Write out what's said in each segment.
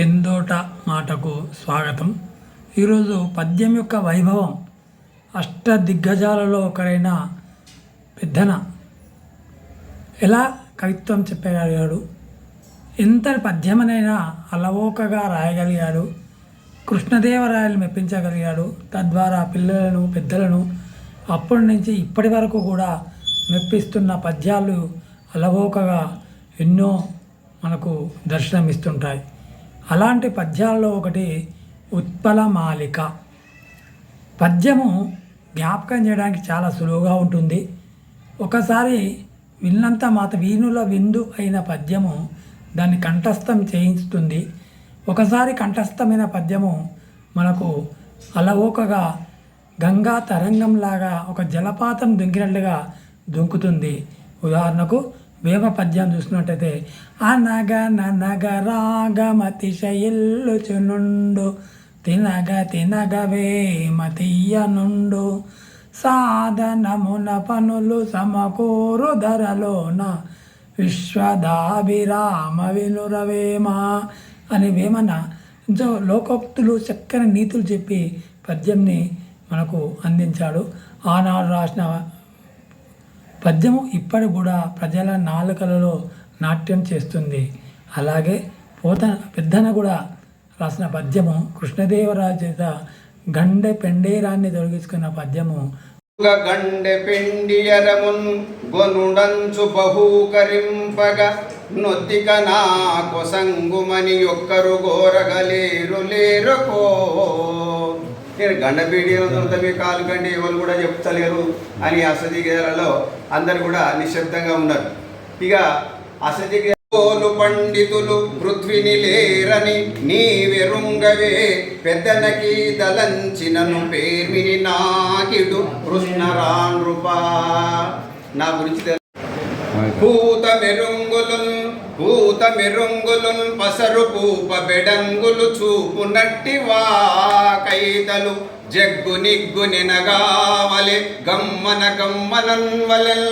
పెందోట మాటకు స్వాగతం. ఈరోజు పద్యం యొక్క వైభవం అష్ట దిగ్గజాలలో ఒకరైన పెద్దన. ఎలా కవిత్వం చెప్పగలిగాడు? ఎంత పద్యమనైనా అలవోకగా రాయగలిగాడు? కృష్ణదేవరాయలు మెప్పించగలిగాడు? తద్వారా పిల్లలను పెద్దలను అప్పటి నుంచి ఇప్పటి వరకు కూడా మెప్పిస్తున్న పద్యాలు అలవోకగా ఎన్నో మనకు దర్శనమిస్తుంటాయి. అలాంటి పద్యాల్లో ఒకటి ఉత్పలమాలిక పద్యము జ్ఞాపకం చేయడానికి చాలా సులువుగా ఉంటుంది. ఒకసారి విన్నంత మాత వీణుల విందు అయిన పద్యము దాన్ని కంఠస్థం చేయిస్తుంది. ఒకసారి కంఠస్థమైన పద్యము మనకు అలవోకగా గంగా తరంగంలాగా ఒక జలపాతం దుంకినట్లుగా దుంకుతుంది. ఉదాహరణకు వేమ పద్యం చూసినట్టయితే అనగ ననగ రాగమతిశయిల్లుచునుండు తినగ తినగ వేమతీయనుండు సాధనమున పనులు సమకూరు ధరలోన విశ్వదాభిరామ వినురవేమా అని వేమన లోకోక్తులు చక్కని నీతులు చెప్పి పద్యంని మనకు అందించాడు. ఆనాడు రాసిన పద్యము ఇప్పటి కూడా ప్రజల నాలుకలలో నాట్యం చేస్తుంది. అలాగే పోత పెద్దన కూడా రాసిన పద్యము కృష్ణదేవరాజు చేత గండె పెండేరాన్ని తొలగించుకున్న పద్యము. గండె పెండియరమున్ గొనుడంచు బహూకరింపగ నొత్తిక నా కొసంగుమని ఒక్కరు గోరగలేరు లేరుకో నేను గండపీడియలతో మీ కాలు కండి ఎవరు కూడా చెప్తలేరు అని అసది గేరలో అందరు కూడా నిశ్శబ్దంగా ఉన్నారు. ఇక అసది పోలు పండితులు పృథ్విని లేరని నీ వెరుంగవే పెద్దనకి దలంచినను పేర్మిని నాకిడు కృష్ణరానృపా నా గురించి పూత మెరుంగులున్ పూత మెరుంగులున్ పసరు పూప బెడంగులు చూపు నట్టి వాకైతలు జగ్గు నిగ్గు నినగావలె గమ్మన గమ్మనన్ వలెల్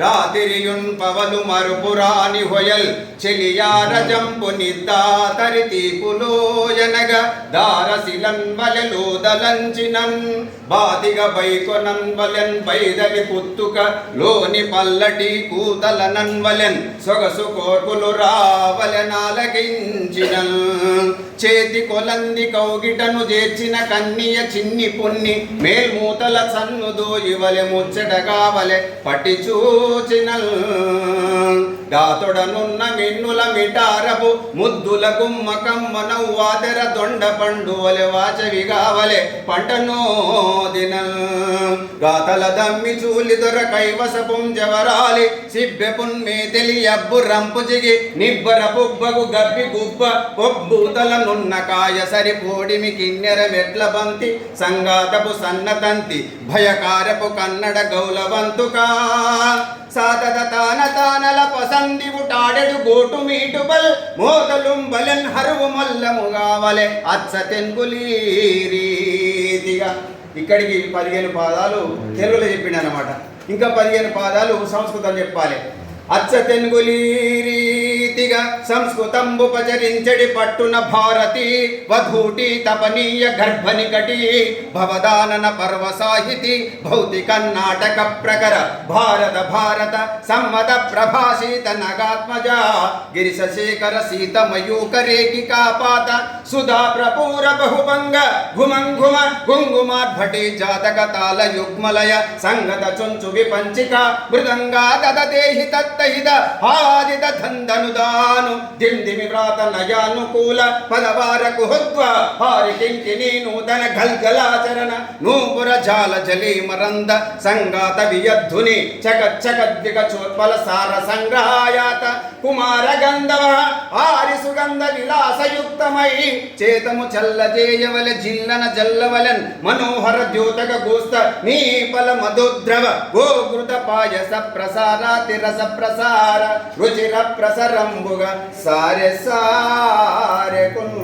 రాతిరియున్ పవలు మరుపురాని హొయల్ చెలియార జంపు నిద్దాతరి తీపులోయనగ దారశిలన్ వలెలు దలంచినన్ బాదిగ బైకొనన్ వలెన్ బైదలి పుత్తుక లోని పల్లటి కూతల నన్వలెన్ సొగసు కోర్పులు రావలెనాలగించినన్ చేతి కొలంది కౌగిటను చేర్చిన కన్నియ చిన్ని పొన్ని. మేల్మూతల సన్ను దోయివలె ముచ్చట కావలె పట్టి చూచిన గాతొడనున్న మిన్నుల మిటారపు ముద్దుల గుమ్మ కమ్మ నవ్వాదెర దొండ పండు వలె వాచవి కావలె పంటనో దిన. గాతల దమ్మి చూలి దొర కైవసపుం జవరాలి సిబ్బె పున్మే తెలియబ్బు రంపు జిగి నిబ్బర పుబ్బగు గబ్బి గుబ్బ పొబ్బూతల నున్న కాయ సరిపోడిమి కిన్నెర మెట్ల బంతి సంగాతపు సన్నతంతి భయకారపు కన్నడ గౌలవంతుకా. సాతద తాన తానల పసంది ఉటాడెడు గోటు మీటుబల్ మోదలుం బలెన్ హరువు మల్లముగావలె అచ్చ తెంగులీరీతిగా ఇక్కడికి పదిహేను పాదాలు తెలుగులో చెప్పిండనమాట ఇంకా పదిహేను పాదాలు సంస్కృతం చెప్పాలి. అచ్చ తెంగులీరీతిగా సంస్కృతంబుపచరించడి పట్టున భారతి వధూటి తపనీయ గర్భనికటి భవదానన పర్వ సాహితి భౌతిక నాటక ప్రకర భారత భారత సమ్మత ప్రభాషిత నగాత్మజ గిరిశశేఖర సీత మయూకరేకి కాపాత సుధా ప్రపూర బహుభంగ ఘుమంఘుమ గుంగుమార్భటి జాతక తాళ యుగ్మలయ సంగత చుంచు విపంచిక మృదంగా దదదేహి తత్తహిత ఆదిత ధందనుదా ధందనుదాను దిందిమి వ్రాత నయానుకూల పదవారకు హుద్వ హారి కింకిని నూతన గల్గలాచరణ. నూపుర జాల జలీ మరంద సంగాత వియద్ధుని చక చోత్పల సార సంగ్రహాయాత. కుమార గంధవ ఆరి సుగంధ విలాసయుక్తమై చేతము చల్లజేయవల జిల్లన జల్లవలన్ మనోహర ద్యోతక గోస్త నీపల మధుద్రవ. గోకృత పాయస ప్రసారాతి రస ప్రసార రుచిర ప్రసరం సారె సారె కున్